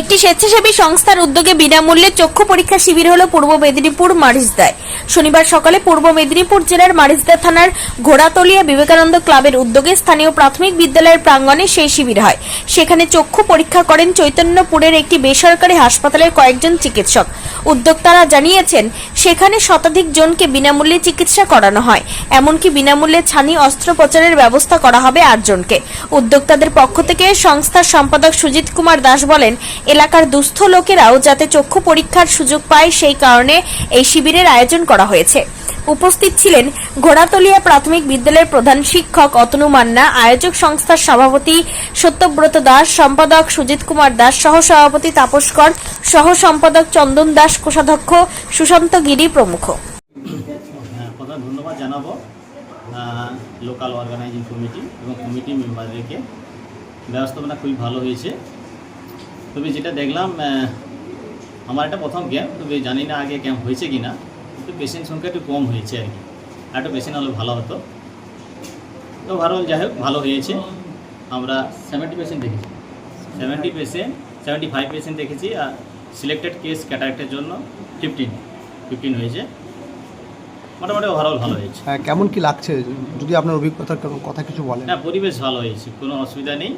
একটি স্বেচ্ছাসেবী সংস্থার উদ্যোগে বিনামূল্যে চক্ষু পরীক্ষা শিবির হল পূর্ব মেদিনীপুর মারিজদায় শনিবার সকালে পূর্ব মেদিনীপুর জেলার মারিজদা থানার ঘোড়াতলিয়া বিবেকানন্দ ক্লাবের উদ্যোগে স্থানীয় প্রাথমিক বিদ্যালয়ের প্রাঙ্গণে সেই শিবির হয়। সেখানে চক্ষু পরীক্ষা করেন চৈতন্যপুরের একটি বেসরকারি হাসপাতালের কয়েকজন চিকিৎসক। উদ্যোক্তারা জানিয়েছেন, সেখানে শতাধিক জনকে বিনামূল্যে চিকিৎসা করানো হয়। এমনকি বিনামূল্যে ছানি অস্ত্রোপচারের ব্যবস্থা করা হবে আটজনকে। উদ্যোক্তাদের পক্ষ থেকে সংস্থার সম্পাদক সুজিত কুমার দাস বলেন এলাকার দুস্থ লোকেরাও যাতে চক্ষু পরীক্ষার সুযোগ পায় সেই কারণে এই শিবিরের আয়োজন করা হয়েছে। উপস্থিত ছিলেন ঘোড়াতলিয়া প্রাথমিক বিদ্যালয়ের প্রধান শিক্ষক অতনু মান্না, আয়োজক সংস্থার সভাপতি সত্যব্রত দাস, সম্পাদক সুজিত কুমার দাস সহ সভাপতি তাপস কর সহ সম্পাদক চন্দন দাস, কোষাধ্যক্ষ সুশান্ত গিরি প্রমুখ। হ্যাঁ ধন্যবাদ জানাব। লোকাল অর্গানাইজিং কমিটি এবং কমিটি মেম্বারদেরকে ব্যবস্থাপনা খুবই ভালো হয়েছে। তবে যেটা দেখলাম আমার এটা প্রথম ক্যাম্প তবে জানি না আগে ক্যাম্প হয়েছে কি না কিন্তু পেশেন্ট সংখ্যা একটু কম হয়েছে আর কি। আর একটু পেশেন্ট হলে ভালো হতো। তো ভালো যাই হোক ভালো হয়েছে। আমরা সেভেন্টি পেশেন্ট দেখেছি। Seventy patient seventy five patient দেখেছি আর সিলেক্টেড কেস ক্যাটারেক্টের জন্য ফিফটিন ফিফটিন হয়েছে। মোটামুটি ওভারঅল ভালো হয়েছে। হ্যাঁ কেমন কি লাগছে? যদি আপনার অভিজ্ঞতার কথা কিছু বলেন। না পরিবেশ ভালো হয়েছে কোনো অসুবিধা নেই।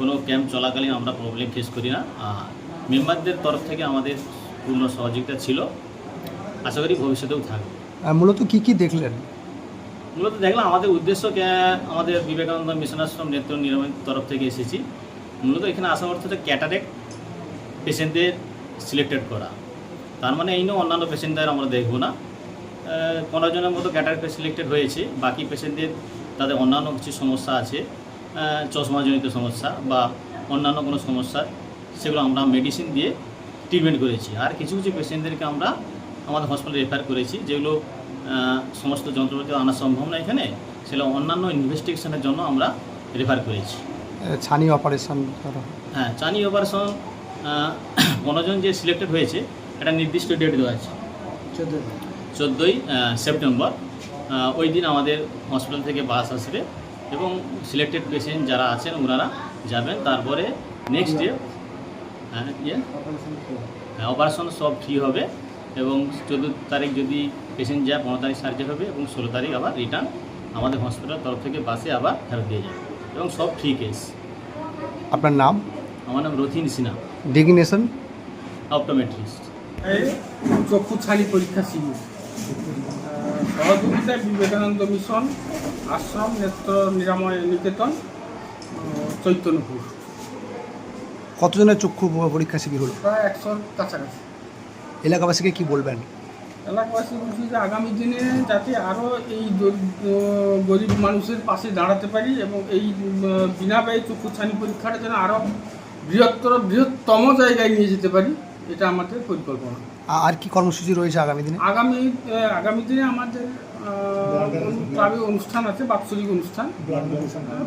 কোনো ক্যাম্প চলাকালীন আমরা প্রবলেম ফেস করি না। মেম্বারদের তরফ থেকে আমাদের পূর্ণ সহযোগিতা ছিল। আশা করি ভবিষ্যতেও থাকবে। মূলত কি কি দেখলেন? মূলত দেখলাম আমাদের উদ্দেশ্য আমাদের বিবেকানন্দ মিশন আশ্রম নেত্র নিরাময় তরফ থেকে এসেছি। মূলত এখানে আসা অর্থ হচ্ছে ক্যাটারেক্ট পেশেন্টদের সিলেক্টেড করা। তার মানে এই নিয়ে অন্যান্য পেশেন্টদের আমরা দেখব না। পনেরো জনের মতো ক্যাটারেক্ট সিলেক্টেড হয়েছে। বাকি পেশেন্টদের তাদের অন্যান্য কিছু সমস্যা আছে। চশমাজনিত সমস্যা বা অন্যান্য কোনো সমস্যা সেগুলো আমরা মেডিসিন দিয়ে ট্রিটমেন্ট করেছি। আর কিছু কিছু পেশেন্টদেরকে আমরা আমাদের হসপিটালে রেফার করেছি যেগুলো সমস্ত যন্ত্রপাতি আনা সম্ভব না এখানে সেগুলো অন্যান্য ইনভেস্টিগেশনের জন্য আমরা রেফার করেছি। ছানি অপারেশন হ্যাঁ চানি অপারেশন পনেরোজন যে সিলেক্টেড হয়েছে একটা নির্দিষ্ট ডেট দেওয়া আছে। চোদ্দোই। সেপ্টেম্বর ওই দিন আমাদের হসপিটাল থেকে বাস আসবে। এবং সিলেক্টেড পেশেন্ট যারা আছেন ওনারা যাবেন। তারপরে নেক্সট ডে হ্যাঁ ইয়ে হ্যাঁ অপারেশন সব ফ্রি হবে এবং চোদ্দ তারিখ যদি পেশেন্ট যায় পনেরো তারিখ সার্জারি হবে এবং ষোলো তারিখ আবার রিটার্ন আমাদের হসপিটাল তরফ থেকে বাসে আবার ফেরত দিয়ে যাবে। এবং সব ফ্রি কেস আপনার নাম? আমার নাম রথিন সিনহা। ডেগিনেশন অপটোমেট্রিস্ট এই চক্ষু ছানি পরীক্ষা শিবির। সহযোগিতায় বিবেকানন্দ মিশন আশ্রম নেত্র নিরাময় নিকেতন চৈতন্যপুর। কতজনের চক্ষু পরীক্ষা শিবির হলো? প্রায় একশোর কাছাকাছি। এলাকাবাসীকে কি বলবেন? এলাকাবাসী বলছি যে আগামী দিনে যাতে আরও এই গরিব মানুষের পাশে দাঁড়াতে পারি এবং এই বিনা ব্যয় চক্ষু ছানি পরীক্ষাটা যেন আরও বৃহত্তর বৃহত্তম জায়গায় নিয়ে যেতে পারি এটা আমাদের পরিকল্পনা। আর কি কর্মসূচি রয়েছে আগামী দিনে? আগামী আগামী দিনে আমাদের ক্লাবে অনুষ্ঠান আছে বাৎসরিক অনুষ্ঠান।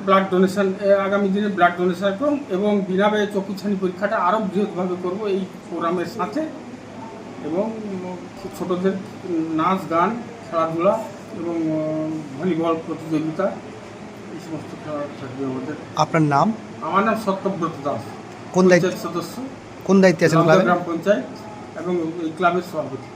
ব্লাড ডোনেশন আগামী দিনে ব্লাড ডোনেশন এবং এবং বিনা ব্যয়ে চক্ষু ছানি পরীক্ষাটা আরও বৃহৎভাবে করব এই প্রোগ্রামের সাথে। এবং ছোটদের নাচ গান খেলাধুলা এবং ভলিবল প্রতিযোগিতা এই সমস্ত খেলা থাকবে আমাদের। আপনার নাম? আমার নাম সত্যব্রত দাস। কোন দায়িত্ব সদস্য। কোন দায়িত্বে আছেন গ্রাম পঞ্চায়েত। এবং ক্লাবের সভাপতি।